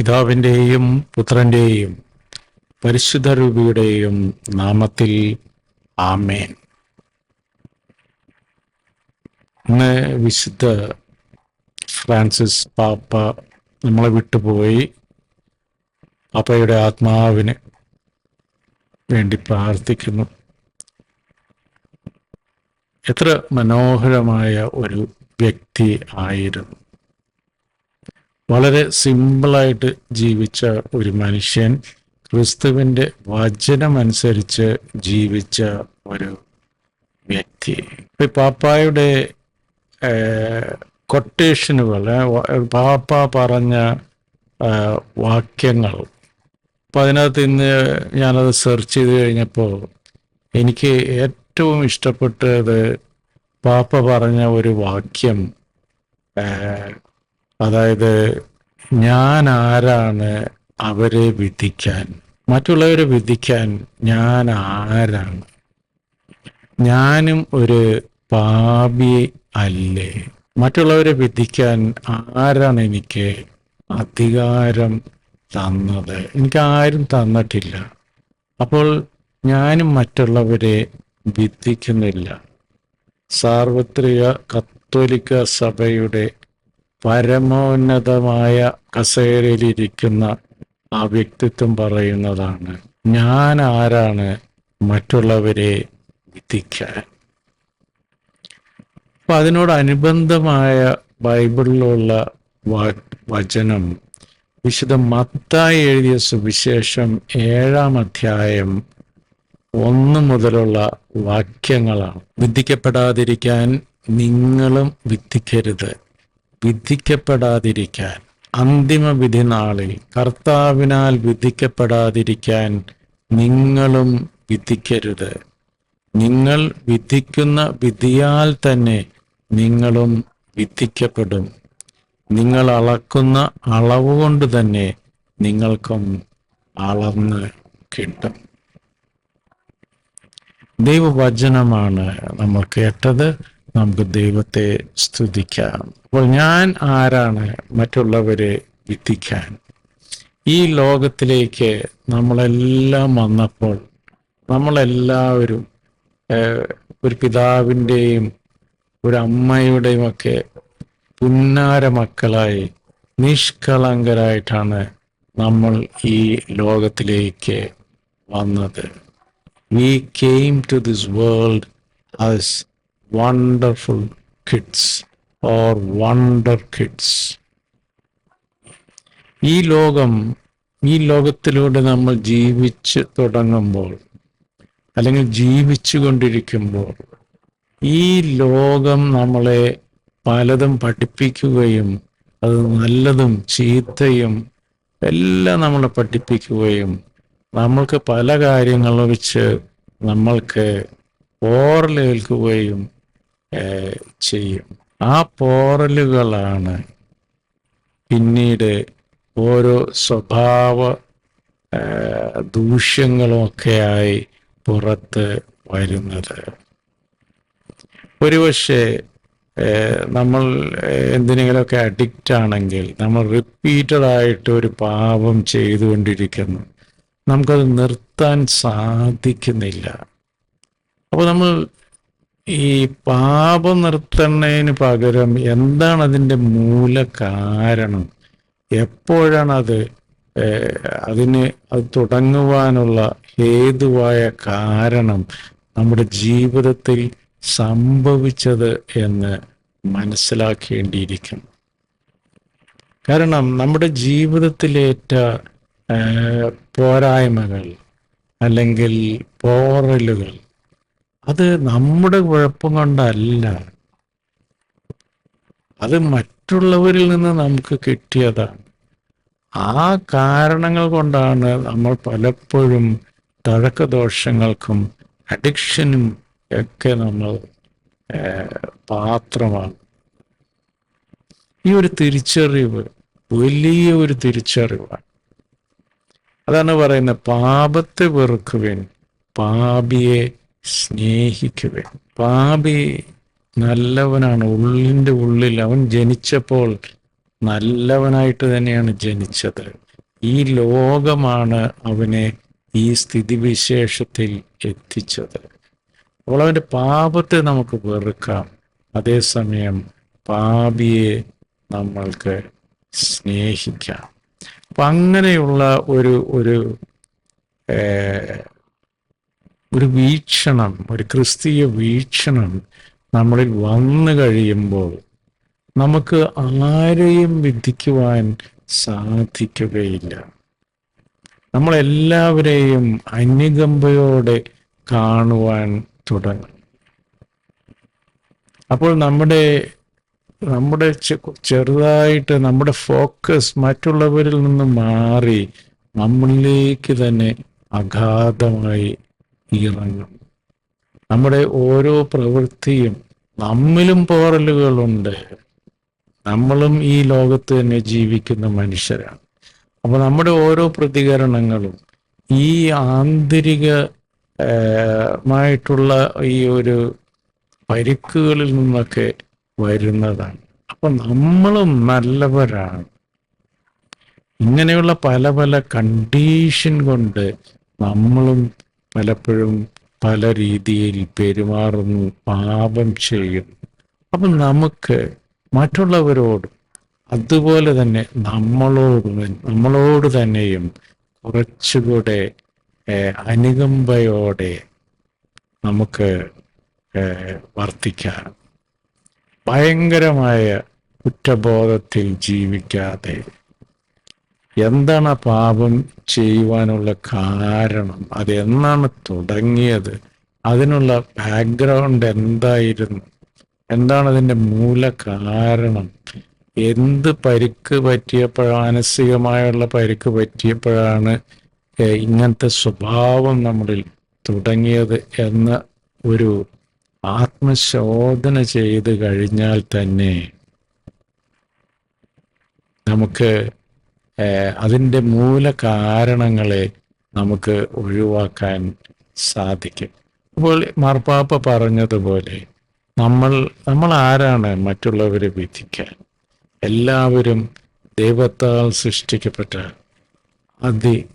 പിതാവിന്റെയും പുത്രന്റെയും പരിശുദ്ധ രൂപിയുടെയും നാമത്തിൽ ആമേൻ. ഇന്ന് വിശുദ്ധ ഫ്രാൻസിസ് പാപ്പ നമ്മളെ വിട്ടുപോയി. പാപ്പയുടെ ആത്മാവിന് വേണ്ടി പ്രാർത്ഥിക്കുന്നു. എത്ര മനോഹരമായ ഒരു വ്യക്തി ആയിരുന്നു. വളരെ സിമ്പിളായിട്ട് ജീവിച്ച ഒരു മനുഷ്യൻ ക്രിസ്തുവിന്റെ വചനമനുസരിച്ച് ജീവിച്ച ഒരു വ്യക്തി. ഇപ്പൊ പാപ്പായുടെ കൊട്ടേഷനുകൾ പാപ്പ പറഞ്ഞ വാക്യങ്ങൾ. അപ്പം അതിനകത്ത് ഇന്ന് ഞാനത് സെർച്ച് ചെയ്ത് കഴിഞ്ഞപ്പോൾ എനിക്ക് ഏറ്റവും ഇഷ്ടപ്പെട്ടത് പാപ്പ പറഞ്ഞ ഒരു വാക്യം അതായത് ഞാൻ ആരാണ് അവരെ വിധിക്കാൻ? മറ്റുള്ളവരെ വിധിക്കാൻ ഞാൻ ആരാണ് ഞാനും ഒരു പാപി അല്ലേ? മറ്റുള്ളവരെ വിധിക്കാൻ ആരാണ് എനിക്ക് അധികാരം തന്നത്? എനിക്ക് ആരും തന്നിട്ടില്ല. അപ്പോൾ ഞാനും മറ്റുള്ളവരെ വിധിക്കുന്നില്ല. സാർവത്രിക കത്തോലിക്ക സഭയുടെ പരമോന്നതമായ കസേരയിലിരിക്കുന്ന ആ വ്യക്തിത്വം പറയുന്നതാണ്. ഞാൻ ആരാണ് മറ്റുള്ളവരെ വിധിക്കാൻ? അപ്പൊ അതിനോടനുബന്ധമായ ബൈബിളിലുള്ള വചനം വിശുദ്ധ മത്തായി എഴുതിയ സുവിശേഷം ഏഴാം അധ്യായം ഒന്ന് മുതലുള്ള വാക്യങ്ങളാണ്. വിധിക്കപ്പെടാതിരിക്കാൻ നിങ്ങളും വിധിക്കരുത്. വിധിക്കപ്പെടാതിരിക്കാൻ അന്തിമ വിധി നാളിൽ കർത്താവിനാൽ വിധിക്കപ്പെടാതിരിക്കാൻ നിങ്ങളും വിധിക്കരുത്. നിങ്ങൾ വിധിക്കുന്ന വിധിയാൽ തന്നെ നിങ്ങളും വിധിക്കപ്പെടും. നിങ്ങൾ അളക്കുന്ന അളവ് കൊണ്ട് തന്നെ നിങ്ങൾക്കും അളന്ന് കിട്ടും. ദൈവവചനമാണ് നമ്മൾ കേട്ടത്. നമുക്ക് ദൈവത്തെ സ്തുതിക്കാം. അപ്പോൾ ഞാൻ ആരാണ് മറ്റുള്ളവരെ വിധിക്കാൻ? ഈ ലോകത്തിലേക്ക് നമ്മളെല്ലാം വന്നപ്പോൾ നമ്മളെല്ലാവരും ഒരു പിതാവിന്റെയും ഒരു അമ്മയുടെയും ഒക്കെ പുന്നാര മക്കളായി നിഷ്കളങ്കരായിട്ടാണ് നമ്മൾ ഈ ലോകത്തിലേക്ക് വന്നത്. We came to this world as wonderful kids or wonder kids ഈ ലോകം ഈ ലോകത്തിലൂടെ നമ്മൾ ജീവിച്ച് തുടങ്ങുമ്പോൾ അല്ലെങ്കിൽ ജീവിച്ചു കൊണ്ടിരിക്കുമ്പോൾ ഈ ലോകം നമ്മളെ പലതും പഠിപ്പിക്കുകയും അത് നല്ലതും ചീത്തയും എല്ലാം നമ്മളെ പഠിപ്പിക്കുകയും നമ്മൾക്ക് പല കാര്യങ്ങളും വെച്ച് നമ്മൾക്ക് ഓർലേൽക്കുകയും ചെയ്യും. ആ പോറലുകളാണ് പിന്നീട് ഓരോ സ്വഭാവ ദൂഷ്യങ്ങളൊക്കെയായി പുറത്ത് വരുന്നത്. ഒരുപക്ഷെ നമ്മൾ എന്തിനെങ്കിലുമൊക്കെ അഡിക്റ്റ് ആണെങ്കിൽ നമ്മൾ റിപ്പീറ്റഡ് ആയിട്ട് ഒരു പാപം ചെയ്തുകൊണ്ടിരിക്കുന്നു. നമുക്കത് നിർത്താൻ സാധിക്കുന്നില്ല. അപ്പോൾ നമ്മൾ ഈ പാപം നിർത്തുന്നതിന് പകരം എന്താണ് അതിന്റെ മൂല കാരണം? എപ്പോഴാണ് അത് അതിന് അത് തുടങ്ങുവാനുള്ള ഹേതുവായ കാരണം നമ്മുടെ ജീവിതത്തിൽ സംഭവിച്ചത് എന്ന് മനസ്സിലാക്കേണ്ടിയിരിക്കുന്നു. കാരണം നമ്മുടെ ജീവിതത്തിലേറ്റ പോരായ്മകൾ അല്ലെങ്കിൽ പോറലുകൾ അത് നമ്മുടെ കുഴപ്പം കൊണ്ടല്ല. അത് മറ്റുള്ളവരിൽ നിന്ന് നമുക്ക് കിട്ടിയതാണ്. ആ കാരണങ്ങൾ കൊണ്ടാണ് നമ്മൾ പലപ്പോഴും തഴക്കദോഷങ്ങൾക്കും അഡിക്ഷനും ഒക്കെ നമ്മൾ പാത്രമാണ്. ഈ ഒരു തിരിച്ചറിവ് വലിയ ഒരു തിരിച്ചറിവാണ്. അതാണ് പറയുന്നത് പാപത്തെ വെറുക്കുവിൻ. പാപിയെ സ്നേഹിക്കുവിൻ പാപി നല്ലവനാണ്. ഉള്ളിന്റെ ഉള്ളിൽ അവൻ ജനിച്ചപ്പോൾ നല്ലവനായിട്ട് തന്നെയാണ് ജനിച്ചത്. ഈ ലോകമാണ് അവനെ ഈ സ്ഥിതിവിശേഷത്തിൽ എത്തിച്ചത്. അപ്പോൾ അവന്റെ പാപത്തെ നമുക്ക് വെറുക്കാം. അതേസമയം പാപിയെ നമ്മൾക്ക് സ്നേഹിക്കാം. അപ്പം അങ്ങനെയുള്ള ഒരു ഒരു ഒരു വീക്ഷണം ഒരു ക്രിസ്തീയ വീക്ഷണം നമ്മളിൽ വന്നു കഴിയുമ്പോൾ നമുക്ക് ആരെയും വിധിക്കുവാൻ സാധിക്കുകയില്ല. നമ്മളെല്ലാവരെയും അനുകമ്പയോടെ കാണുവാൻ തുടങ്ങും. അപ്പോൾ നമ്മുടെ നമ്മുടെ ചെറുതായിട്ട് നമ്മുടെ ഫോക്കസ് മറ്റുള്ളവരിൽ നിന്ന് മാറി നമ്മളിലേക്ക് തന്നെ അഗാധമായി ഇറങ്ങും. നമ്മുടെ ഓരോ പ്രവൃത്തിയും നമ്മിലും പോറലുകളുണ്ട്. നമ്മളും ഈ ലോകത്ത് തന്നെ ജീവിക്കുന്ന മനുഷ്യരാണ്. അപ്പൊ നമ്മുടെ ഓരോ പ്രതികരണങ്ങളും ഈ ആന്തരിക മായിട്ടുള്ള ഈ ഒരു പരിക്കുകളിൽ നിന്നൊക്കെ വരുന്നതാണ്. അപ്പൊ നമ്മളും നല്ലവരാണ്. ഇങ്ങനെയുള്ള പല പല കണ്ടീഷൻ കൊണ്ട് നമ്മളും പലപ്പോഴും പല രീതിയിൽ പെരുമാറുന്നു പാപം ചെയ്യുന്നു. അപ്പൊ നമുക്ക് മറ്റുള്ളവരോടും അതുപോലെ തന്നെ നമ്മളോട് നമ്മളോട് തന്നെയും കുറച്ചുകൂടെ അനുകമ്പയോടെ നമുക്ക് വർത്തിക്കാം. ഭയങ്കരമായ കുറ്റബോധത്തിൽ ജീവിക്കാതെ എന്താണ് ആ പാപം ചെയ്യുവാനുള്ള കാരണം? അതെന്നാണ് തുടങ്ങിയത്? അതിനുള്ള ബാക്ക്ഗ്രൗണ്ട് എന്തായിരുന്നു? എന്താണ് അതിന്റെ മൂല കാരണം? എന്ത് പരിക്ക് പറ്റിയപ്പോഴാണ് മാനസികമായുള്ള പരിക്ക് പറ്റിയപ്പോഴാണ് ഇങ്ങനത്തെ സ്വഭാവം നമ്മളിൽ തുടങ്ങിയത് എന്ന ഒരു ആത്മശോധന ചെയ്ത് കഴിഞ്ഞാൽ തന്നെ നമുക്ക് അതിന്റെ മൂല കാരണങ്ങളെ നമുക്ക് ഒഴിവാക്കാൻ സാധിക്കും. അപ്പോൾ മാർപ്പാപ്പ പറഞ്ഞതുപോലെ നമ്മൾ നമ്മൾ ആരാണ് മറ്റുള്ളവരെ വിധിക്കാൻ? എല്ലാവരും ദൈവത്താൽ സൃഷ്ടിക്കപ്പെട്ട അതി